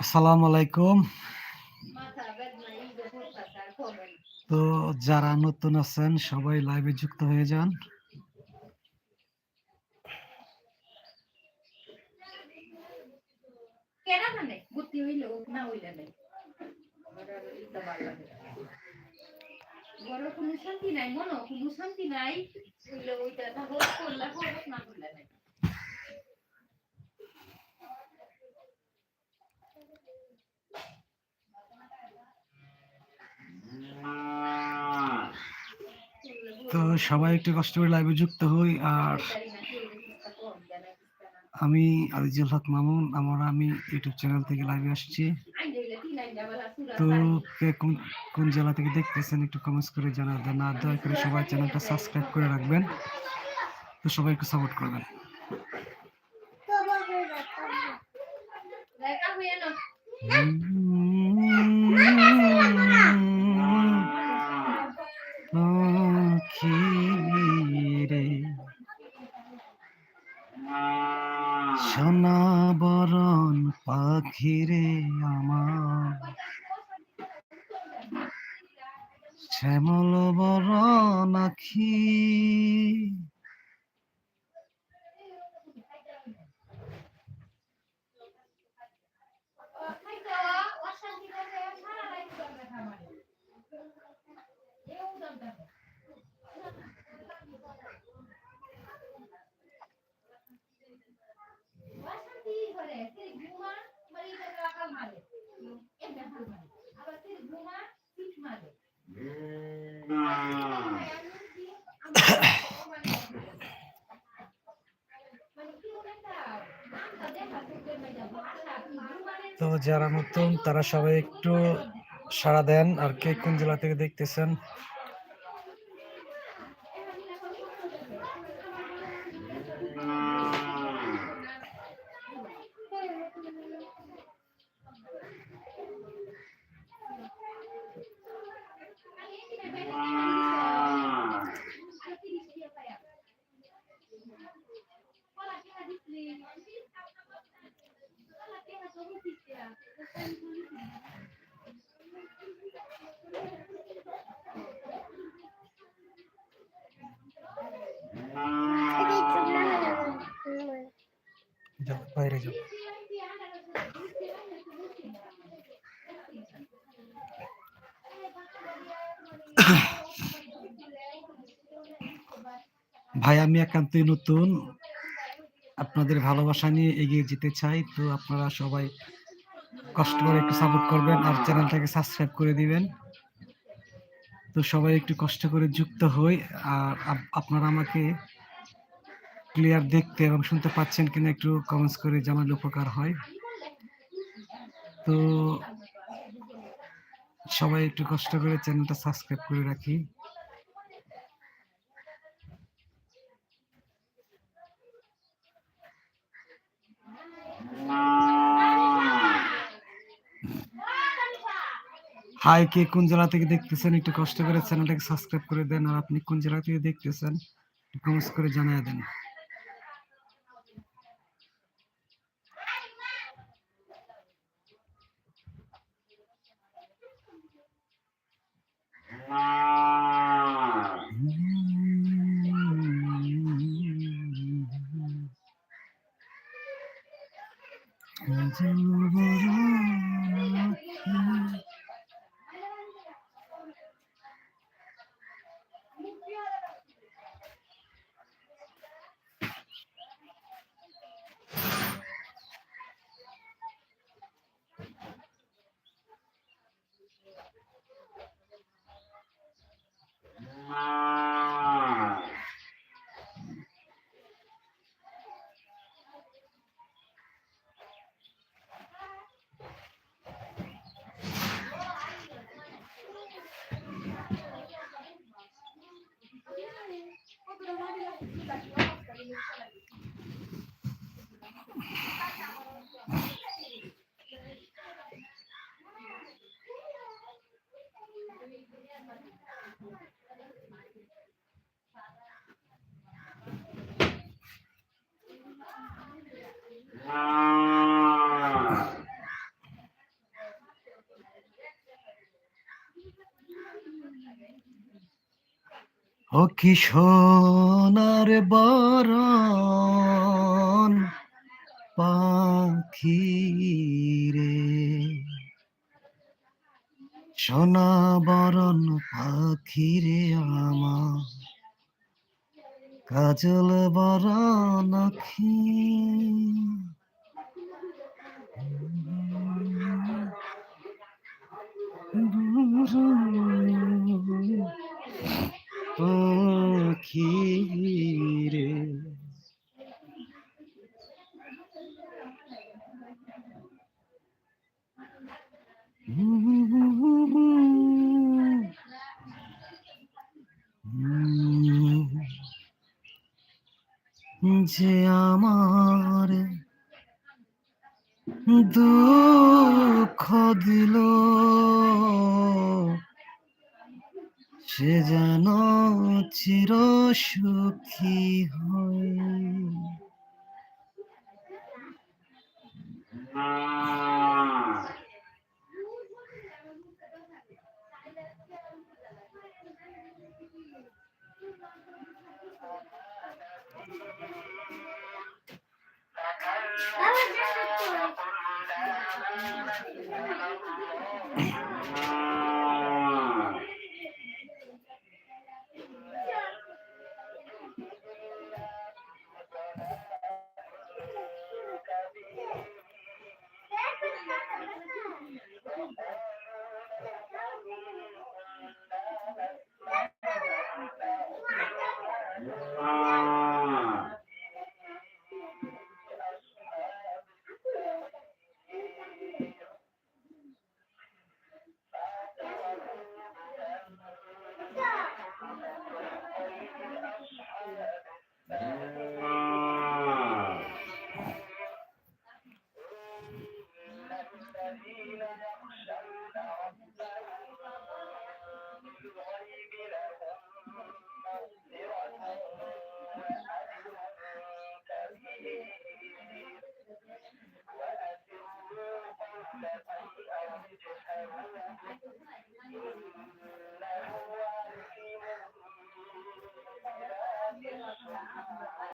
আসসালামু আলাইকুম তো যারা নতুন আছেন, সবাই লাইভে যুক্ত হয়ে যান। কেনা মানে বুদ্ধি হইলে হোক না। হইলে নেই আমার ভালো লাগে না। বড় কোনো শান্তি নাই কোনো শান্তি নাই। ওইটা না করলে নাই। তো সবাই একটু কষ্ট করে লাইভে যুক্ত হই, আর আমি আজিজুল হক মামুন, আমার, আমি ইউটিউব চ্যানেল থেকে লাইভে আসছি। তো কে কোন কোন জেলা থেকে দেখতেছেন একটু কমেন্টস করে জানা দেন আর দয়া করে সবাই চ্যানেলটা সাবস্ক্রাইব করে রাখবেন তো সবাই একটু সাপোর্ট করবেন হয়ে সোনা বরণ পাখিরে আমার শ্যামল বরণ যারা নতুন তারা সবাই একটু সাড়া দেন। আর কে কোন জেলা থেকে দেখতেছেন ভাই, আমি একান্তই নতুন। আপনাদের ভালোবাসা নিয়ে এগিয়ে যেতে চাই, তো আপনারা সবাই কষ্ট করে একটু সাপোর্ট করবেন আর চ্যানেলটাকে সাবস্ক্রাইব করে দিবেন। তো সবাই একটু কষ্ট করে যুক্ত হই, আর আপ- আপনারা আমাকে ক্লিয়ার দেখতে এবং শুনতে পাচ্ছেন কিনা একটু কমেন্টস করে জানালে উপকার হয়। তো সবাই একটু কষ্ট করে চ্যানেলটা সাবস্ক্রাইব করে রাখি। হাই কে কোন জেলা থেকে দেখতেছেন? একটু কষ্ট করে চ্যানেলটাকে সাবস্ক্রাইব করে দেন আর আপনি কোন জেলা থেকে দেখতেছেন কমেন্টস করে জানিয়ে দেন। Mm-hmm. ও কি সোনার বরণ পাখি রে সোনা বরণ পাখি রে আমার। কাজল বরণ আখি। যে আমার দুঃখ দিল সে যেন চির সুখী হয়। Yeah. that